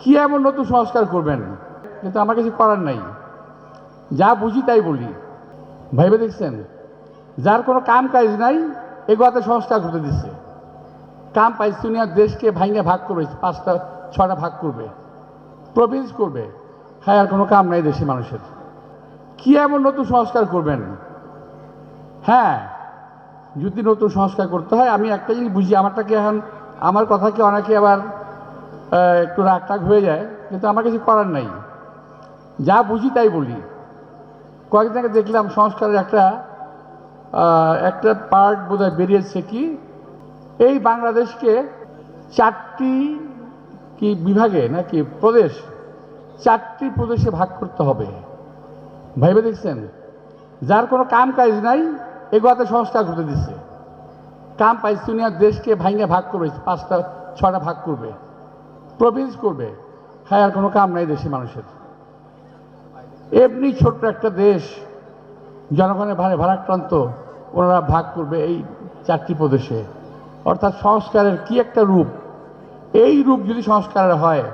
কি এমন নতুন সংস্কার করবেন? কিন্তু আমার কিছু করার নাই। যা বুঝি তাই বলি। ভাইবে দেখছেন? যার কোনো কাম কাজ নাই এগুলোতে সংস্কার করতে দিচ্ছে। কাম পাইছে দেশকে ভাঙে ভাগ করবে, পাঁচটা ছটা ভাগ করবে। প্রভিন্স করবে। হ্যাঁ আর কোনো কাম নাই দেশে মানুষের। কি এমন নতুন সংস্কার করবেন? হ্যাঁ যদি নতুন সংস্কার করতে হয়, আমি একটা জিনিস বুঝি, আমারটাকে এখন, আমার কথাকে অনেকে আবার একটু রাগ টাগ হয়ে যায়, কিন্তু আমার কিছু করার নাই। যা বুঝি তাই বলি। কয়েকদিন আগে দেখলাম সংস্কারের একটা একটা পার্ট বোধহয় বেরিয়েছে কি? এই বাংলাদেশকে চারটি কি বিভাগে নাকি প্রদেশ, চারটি প্রদেশে ভাগ করতে হবে। ভাইবে দেখছেন? যার কোনো কাম কাজ নাই, এগুলোতে সংস্কার করতে দিচ্ছে কাম পাইছে দেশকে ভাঙে ভাগ করবে, পাঁচটা ছটা ভাগ করবে। প্রভিন্স করবে হ্যাঁ আর কোনো কাম নাই দেশে মানুষের। এমনি ছোট্ট একটা দেশ, জনগণের ভারে ভারাক্রান্ত, ওনারা ভাগ করবে এই চারটি প্রদেশে। অর্থাৎ সংস্কারের কি একটা রূপ? এই রূপ যদি সংস্কারের হয়,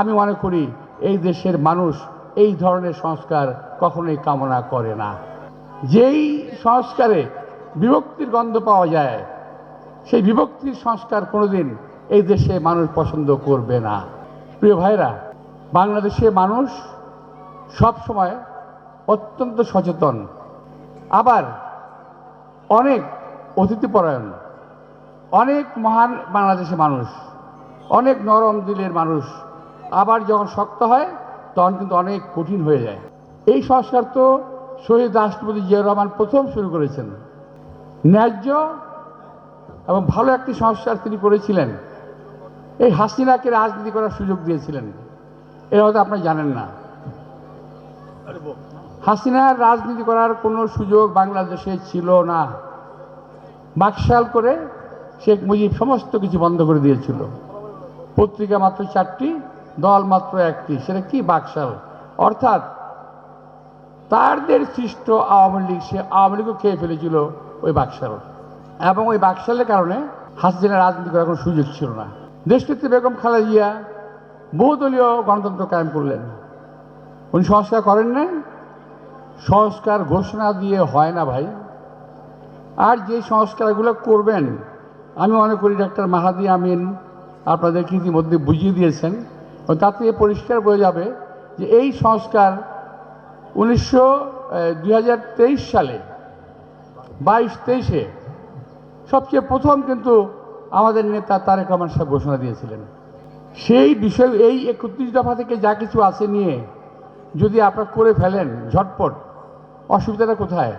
আমি মনে করি এই দেশের মানুষ এই ধরনের সংস্কার কখনোই কামনা করে না। যেই সংস্কারে বিভক্তির গন্ধ পাওয়া যায়, সেই বিভক্তির সংস্কার কোনোদিন এই দেশে মানুষ পছন্দ করবে না। প্রিয় ভাইরা বাংলাদেশে মানুষ সব সময় অত্যন্ত সচেতন। আবার অনেক অতিথিপরায়ণ, অনেক মহান বাংলাদেশের মানুষ, অনেক নরম দিলের মানুষ আবার যখন শক্ত হয়, তখন কিন্তু অনেক কঠিন হয়ে যায়। এই সংস্কার তো শহীদ রাষ্ট্রপতি জিয়া রহমান প্রথম শুরু করেছেন। ন্যায্য এবং ভালো একটি সংস্কার তিনি করেছিলেন। এই হাসিনাকে রাজনীতি করার সুযোগ দিয়েছিলেন। এটা হয়তো আপনারা জানেন না। হাসিনার রাজনীতি করার কোনো সুযোগ বাংলাদেশে ছিল না। বাকশাল করে শেখ মুজিব সমস্ত কিছু বন্ধ করে দিয়েছিল। পত্রিকা মাত্র চারটি, দল মাত্র একটি, সেটা কি বাকশাল? অর্থাৎ তারদের সৃষ্ট আওয়ামী লীগ, সে আওয়ামী লীগও খেয়ে ফেলেছিল ওই বাকশাল। এবং ওই বাকশালের কারণে হাসিনা রাজনীতি করার কোনো সুযোগ ছিল না। দেশনেত্রী বেগম খালেদা জিয়া বহুদলীয় গণতন্ত্র কায়েম করলেন। উনি সংস্কার করেন নাই। সংস্কার ঘোষণা দিয়ে হয় না ভাই। আর যে সংস্কারগুলো করবেন, আমি মনে করি ডাক্তার মাহাদি আমিন আপনাদেরকে ইতিমধ্যে বুঝিয়ে দিয়েছেন। থেকে পরিষ্কার বোঝা যাবে যে এই সংস্কার উনিশশো দুই সালে, বাইশ তেইশে সবচেয়ে প্রথম কিন্তু আমাদের নেতা তারেক রহমান সাহেব ঘোষণা দিয়েছিলেন। সেই বিষয়, এই একত্রিশ দফা থেকে যা কিছু আছে নিয়ে যদি আপনারা করে ফেলেন ঝটপট, অসুবিধাটা কোথায়?